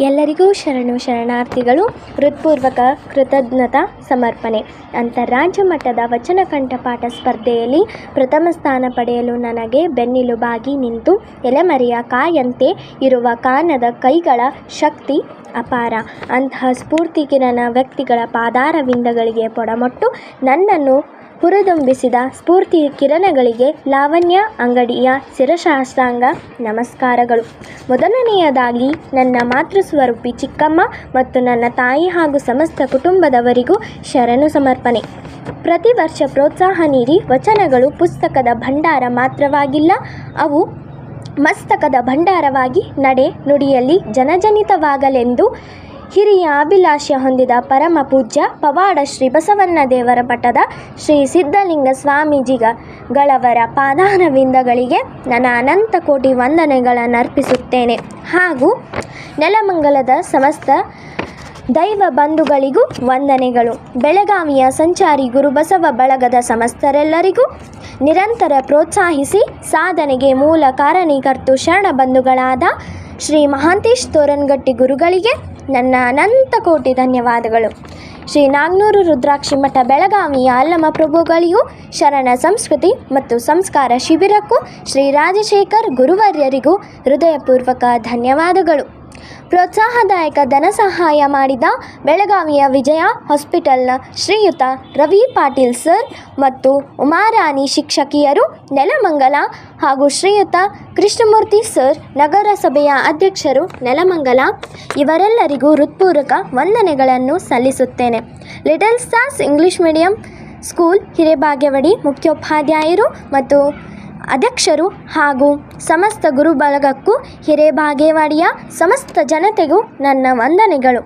ಎಲ್ಲರಿಗೂ ಶರಣು ಶರಣಾರ್ಥಿಗಳು, ಹೃತ್ಪೂರ್ವಕ ಕೃತಜ್ಞತಾ ಸಮರ್ಪಣೆ. ಅಂತಾರಾಜ್ಯ ಮಟ್ಟದ ವಚನ ಕಂಠಪಾಠ ಸ್ಪರ್ಧೆಯಲ್ಲಿ ಪ್ರಥಮ ಸ್ಥಾನ ಪಡೆಯಲು ನನಗೆ ಬೆನ್ನಿಲುಬಾಗಿ ನಿಂತು ಎಲೆಮರೆಯ ಕಾಯಂತೆ ಇರುವ ಕಾನದ ಕೈಗಳ ಶಕ್ತಿ ಅಪಾರ. ಅಂತಹ ಸ್ಫೂರ್ತಿ ಕಿರಣ ವ್ಯಕ್ತಿಗಳ ಪಾದಾರವಿಂದಗಳಿಗೆ ಪೊಡಮೊಟ್ಟು ನನ್ನನ್ನು ಹುರಿದುಂಬಿಸಿದ ಸ್ಫೂರ್ತಿ ಕಿರಣಗಳಿಗೆ ಲಾವಣ್ಯ, ಅಂಗಡಿಯ ಶಿರಶಾಸ್ತ್ರಾಂಗ ನಮಸ್ಕಾರಗಳು. ಮೊದಲನೆಯದಾಗಿ, ನನ್ನ ಮಾತೃಸ್ವರೂಪಿ ಚಿಕ್ಕಮ್ಮ ಮತ್ತು ನನ್ನ ತಾಯಿ ಹಾಗೂ ಸಮಸ್ತ ಕುಟುಂಬದವರಿಗೂ ಶರಣು ಸಮರ್ಪಣೆ. ಪ್ರತಿ ವರ್ಷ ಪ್ರೋತ್ಸಾಹ ನೀಡಿ ವಚನಗಳು ಪುಸ್ತಕದ ಭಂಡಾರ ಮಾತ್ರವಾಗಿಲ್ಲ, ಅವು ಮಸ್ತಕದ ಭಂಡಾರವಾಗಿ ನಡೆ ನುಡಿಯಲ್ಲಿ ಜನಜನಿತವಾಗಲೆಂದು ಹಿರಿಯ ಅಭಿಲಾಷೆ ಹೊಂದಿದ ಪರಮ ಪೂಜ್ಯ ಪವಾಡ ಶ್ರೀ ಬಸವಣ್ಣ ದೇವರ ಮಠದ ಶ್ರೀ ಸಿದ್ಧಲಿಂಗ ಸ್ವಾಮೀಜಿಗಳವರ ಪಾದಾರವಿಂದಗಳಿಗೆ ನನ್ನ ಅನಂತ ಕೋಟಿ ವಂದನೆಗಳನ್ನು ಅರ್ಪಿಸುತ್ತೇನೆ. ಹಾಗೂ ನೆಲಮಂಗಲದ ಸಮಸ್ತ ದೈವ ಬಂಧುಗಳಿಗೂ ವಂದನೆಗಳು. ಬೆಳಗಾವಿಯ ಸಂಚಾರಿ ಗುರುಬಸವ ಬಳಗದ ಸಮಸ್ತರೆಲ್ಲರಿಗೂ ನಿರಂತರ ಪ್ರೋತ್ಸಾಹಿಸಿ ಸಾಧನೆಗೆ ಮೂಲ ಕಾರಣೀಕರ್ತು ಶರಣ ಬಂಧುಗಳಾದ ಶ್ರೀ ಮಹಾಂತೇಶ್ ತೋರನ್ಗಟ್ಟಿ ಗುರುಗಳಿಗೆ ನನ್ನ ಅನಂತ ಕೋಟಿ ಧನ್ಯವಾದಗಳು. ಶ್ರೀ ನಾಗ್ನೂರು ರುದ್ರಾಕ್ಷಿ ಮಠ ಬೆಳಗಾವಿಯ ಅಲ್ಲಮ ಪ್ರಭುಗಳಿಗೂ ಶರಣ ಸಂಸ್ಕೃತಿ ಮತ್ತು ಸಂಸ್ಕಾರ ಶಿಬಿರಕ್ಕೂ ಶ್ರೀ ರಾಜಶೇಖರ್ ಗುರುವರ್ಯರಿಗೂ ಹೃದಯಪೂರ್ವಕ ಧನ್ಯವಾದಗಳು. ಪ್ರೋತ್ಸಾಹದಾಯಕ ಧನ ಸಹಾಯ ಮಾಡಿದ ಬೆಳಗಾವಿಯ ವಿಜಯ ಹಾಸ್ಪಿಟಲ್ನ ಶ್ರೀಯುತ ರವಿ ಪಾಟೀಲ್ ಸರ್ ಮತ್ತು ಉಮಾರಾಣಿ ಶಿಕ್ಷಕಿಯರು ನೆಲಮಂಗಲ ಹಾಗೂ ಶ್ರೀಯುತ ಕೃಷ್ಣಮೂರ್ತಿ ಸರ್ ನಗರಸಭೆಯ ಅಧ್ಯಕ್ಷರು ನೆಲಮಂಗಲ. ಇವರೆಲ್ಲರಿಗೂ ಹೃತ್ಪೂರ್ವಕ ವಂದನೆಗಳನ್ನು ಸಲ್ಲಿಸುತ್ತೇನೆ. Little stars English medium school Hirebagewadi ಮುಖ್ಯೋಪಾಧ್ಯಾಯರು ಮತ್ತು ಅಧ್ಯಕ್ಷರು ಹಾಗೂ ಸಮಸ್ತ ಗುರುಬಳಗಕ್ಕೂ ಹಿರೇಬಾಗೇವಾಡಿಯ ಸಮಸ್ತ ಜನತೆಗೂ ನನ್ನ ವಂದನೆಗಳು.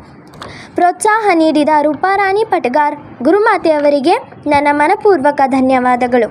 ಪ್ರೋತ್ಸಾಹ ನೀಡಿದ ರೂಪಾರಾಣಿ ಪಟಗಾರ್ ಗುರುಮಾತೆಯವರಿಗೆ ನನ್ನ ಮನಪೂರ್ವಕ ಧನ್ಯವಾದಗಳು.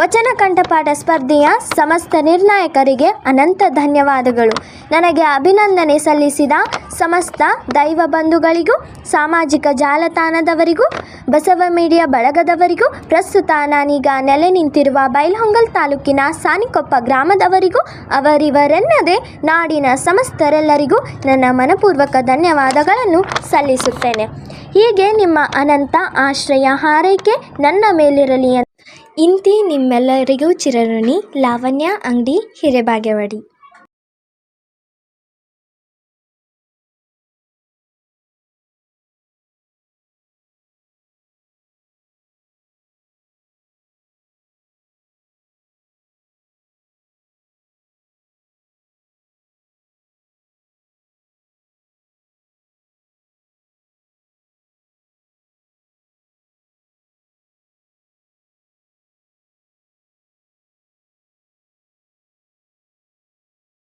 ವಚನ ಕಂಠಪಾಠ ಸ್ಪರ್ಧೆಯ ಸಮಸ್ತ ನಿರ್ಣಾಯಕರಿಗೆ ಅನಂತ ಧನ್ಯವಾದಗಳು. ನನಗೆ ಅಭಿನಂದನೆ ಸಲ್ಲಿಸಿದ ಸಮಸ್ತ ದೈವ ಬಂಧುಗಳಿಗೂ, ಸಾಮಾಜಿಕ ಜಾಲತಾಣದವರಿಗೂ, ಬಸವ ಮೀಡಿಯಾ ಬಳಗದವರಿಗೂ, ಪ್ರಸ್ತುತ ನಾನೀಗ ನೆಲೆ ನಿಂತಿರುವ ಬೈಲಹೊಂಗಲ್ ತಾಲೂಕಿನ ಸಾನಿಕೊಪ್ಪ ಗ್ರಾಮದವರಿಗೂ, ಅವರಿವರೆನ್ನದೇ ನಾಡಿನ ಸಮಸ್ತರೆಲ್ಲರಿಗೂ ನನ್ನ ಮನಪೂರ್ವಕ ಧನ್ಯವಾದಗಳನ್ನು ಸಲ್ಲಿಸುತ್ತೇನೆ. ಹೀಗೆ ನಿಮ್ಮ ಅನಂತ ಆಶ್ರಯ ಹಾರೈಕೆ ನನ್ನ ಮೇಲಿರಲಿ ಇಂತಿ ನಿಮ್ಮೆಲ್ಲರಿಗೂ ಚಿರಋಣಿ ಲಾವಣ್ಯ ಅಂಗಡಿ ಹಿರೇಬಾಗೇವಾಡಿ.